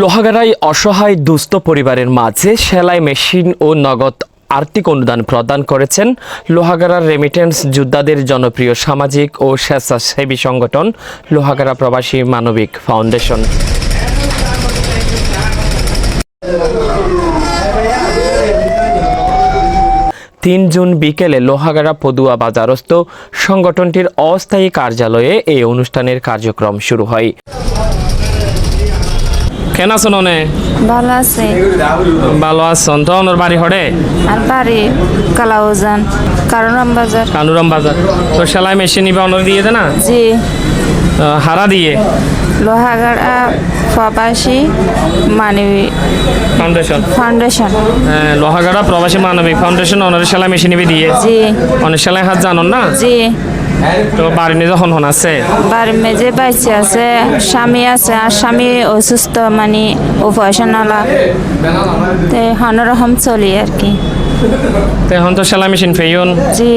লোহাগাড়ায় অসহায় দুস্থ পরিবারের মাঝে সেলাই মেশিন ও নগদ আর্থিক অনুদান প্রদান করেছেন লোহাগাড়ার রেমিটেন্স যোদ্ধাদের জনপ্রিয় সামাজিক ও স্বেচ্ছাসেবী সংগঠন লোহাগাড়া প্রবাসী মানবিক ফাউন্ডেশন। তিন জুন বিকেলে লোহাগাড়া পদুয়া বাজারস্থ সংগঠনটির অস্থায়ী কার্যালয়ে এই অনুষ্ঠানের কার্যক্রম শুরু হয়। কেন আছেন অনে ভালো আছে। ভালো আছেন তো ওনার বাড়ি হড়ে আর বাড়ি কালাউজান কারণ বাজার। কানুরাম বাজার। তো সেলাই মেশিন নিবে অনার দিয়ে দে না? জি। হারা দিয়ে? লোহাগাড়া প্রবাসী মানবিক ফাউন্ডেশন ফাউন্ডেশন লোহাগাড়া প্রবাসী মানবিক ফাউন্ডেশন ওনার সেলাই মেশিন নিবে দিয়ে জি। অনেক সেলাই হাত জানুন না? জি। তো বাড়ি নিয়ে যখন হন আছে? বাড়ির মেজে বাইচে আছে স্বামী আছে আর স্বামী অসুস্থ মানে আলা তো হনরকম চলি আর কি। তো এখন তো সেলাই মেশিন ফেয়ন জি।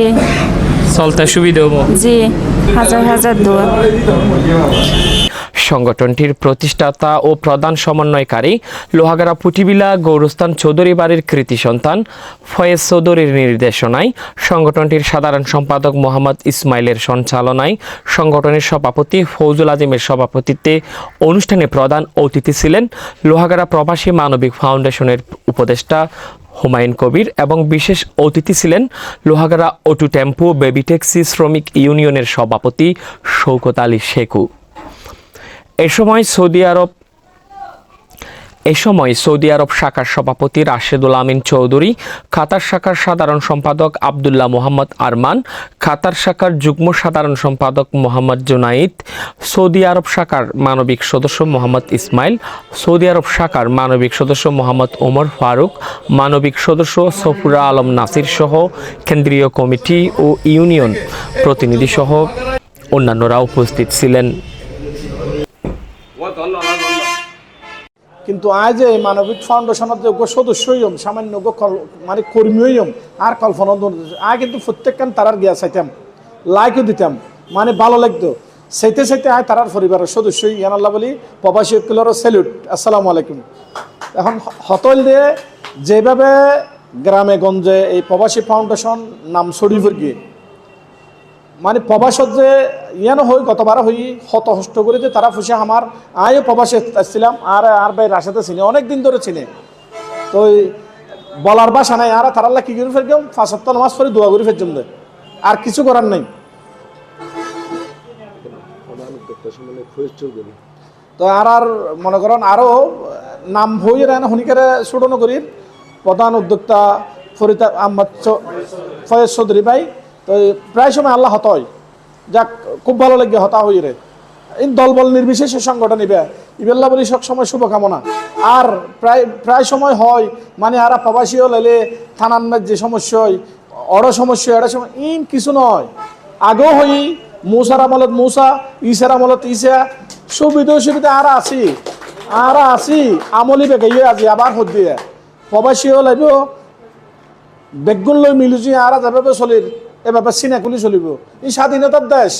চলতে সুবিধা হব। জি হাজার হাজার দোয়া। সংগঠনটির প্রতিষ্ঠাতা ও প্রধান সমন্বয়কারী লোহাগাড়া পুটিবিলা গৌরস্থান চৌধুরী বাড়ির কৃতি সন্তান ফয়েজ চৌধুরীর নির্দেশনায় সংগঠনটির সাধারণ সম্পাদক মোহাম্মদ ইসমাইলের সঞ্চালনায় সংগঠনের সভাপতি ফৌজুল আজিমের সভাপতিত্বে অনুষ্ঠানে প্রধান অতিথি ছিলেন লোহাগাড়া প্রবাসী মানবিক ফাউন্ডেশনের উপদেষ্টা হুমায়ুন কবির এবং বিশেষ অতিথি ছিলেন লোহাগাড়া অটু টেম্পো বেবি শ্রমিক ইউনিয়নের সভাপতি শৌকত আলী শেখু। এ সময় সৌদি আরব এ সময় সৌদি আরব শাখার সভাপতি রাশেদুল আমিন চৌধুরী কাতার শাখার সাধারণ সম্পাদক আবদুল্লাহ মোহাম্মদ আরমান কাতার শাখার যুগ্ম সাধারণ সম্পাদক মোহাম্মদ জুনাইদ, সৌদি আরব শাখার মানবিক সদস্য মোহাম্মদ ইসমাইল, সৌদি আরব শাখার মানবিক সদস্য মোহাম্মদ ওমর ফারুক, মানবিক সদস্য সফুরা আলম নাসির সহ কেন্দ্রীয় কমিটি ও ইউনিয়ন প্রতিনিধি সহ অন্যান্যরা উপস্থিত ছিলেন। কিন্তু আজ এই মানবিক ফাউন্ডেশনের যোগ্য সদস্যই হম, সামান্য মানে কর্মী হম, আর কল্পনা আয় কিন্তু প্রত্যেকখান তারার গিয়া চাইতাম লাইকও দিতাম মানে ভালো লাগতো। সেইতে সেইতে আয় তারার পরিবারের সদস্য ইয়ানাল্লাহ বলি, প্রবাসী উকিলেরও স্যালুট আসসালামু আলাইকুম। এখন হতল দিয়ে যেভাবে গ্রামে গঞ্জে এই প্রবাসী ফাউন্ডেশন নাম ছড়ি গিয়ে মানে প্রবাসত যে ইয়ানো হই গতবার হই হত হষ্ট করে যে তারা ফুসে আমার আয়ও প্রবাসে আসছিলাম আর আর ভাই রাশাতে ছিল অনেক দিন ধরে ছিল। তো বলার বাসা নাই, আর তারাল্লা কি করে ফেললাম ফাঁসত্তর নামাজ পরে দোয়া করে দে আর কিছু করার নাই। তো আর আর মনে করেন আরও নাম হই রেন হনিকারে ছুটনো করি। প্রধান উদ্যোক্তা ফরিদা আহমদ ফয়েজ চৌধুরী ভাই তো প্রায় সময় আল্লাহ হতয় যাক, খুব ভালো লাগে হতা হই রে। এই দলবল নির্বিশেষে সংগঠন ইবে ইবেল্লা বলি সব সময় শুভকামনা। আর প্রায় প্রায় সময় হয় মানে আরা প্রবাসীও লাইলে থানার যে সমস্যা হয়, অড় সমস্যা এড়া সময় ইন কিছু নয়। আগেও হই, মৌসার আমলত মৌসা ইসার আমলত ইসা সুবিধা সুবিধা আর আছি। আর আছি, আমলি বেগাইয়ে আজি, আবার হদ দিয়ে। প্রবাসীও লাইব বেগুন লৈ মিলুজি আর যেভাবে চলির। এভাবে চিনাকুলি চলিব। ই স্বাধীনতার দেশ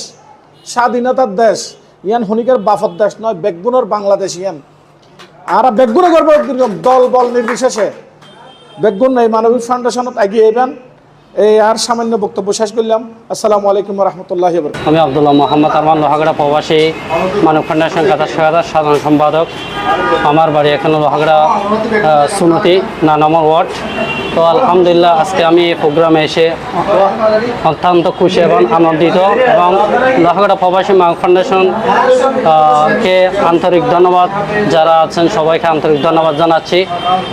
স্বাধীনতার দেশ। ইয়ান শনিকার বাফত দেশ নয় বেগুনের বাংলাদেশ ইয়ান। আর বেগুনে কীরকম দল, বল নির্বিশেষে। বেগুন এই মানবিক ফাউন্ডেশনত এগিয়ে এবেন এই আর সামান্য বক্তব্য শেষ করলাম। আসসালামু আলাইকুম রহমতুল্লাহ আমি আবদুল্লাহ মোহাম্মদ আরমান লোহাগড়া প্রবাসী, মানব ফাউন্ডেশন কাতার শাখার সাধারণ সম্পাদক। আমার বাড়ি এখানে লোহাগড়া সুনতি না নম্বর ওয়ার্ড। তো আলহামদুলিল্লাহ, আজকে আমি এই প্রোগ্রামে এসে অত্যন্ত খুশি এবং আনন্দিত এবং লোহাগড়া প্রবাসী মানব ফাউন্ডেশন কে আন্তরিক ধন্যবাদ, যারা আছেন সবাইকে আন্তরিক ধন্যবাদ জানাচ্ছি।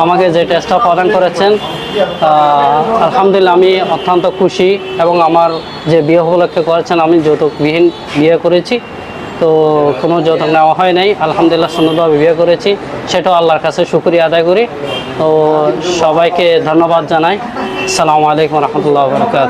আমাকে যে টেস্টটা প্রদান করেছেন আলহামদুলিল্লাহ আমি অত্যন্ত খুশি এবং আমার যে বিয়ে উপলক্ষে করেছেন, আমি যৌতুকবিহীন বিয়ে করেছি। তো কোনো যত্ন নেওয়া হয় নাই। আলহামদুলিল্লাহ সুন্দরভাবে বিয়ে করেছি। সেটাও আল্লাহর কাছে শুক্রিয়া আদায় করি। তো সবাইকে ধন্যবাদ জানাই। আসসালামু আলাইকুম রহমতুল্লাহ বরকাত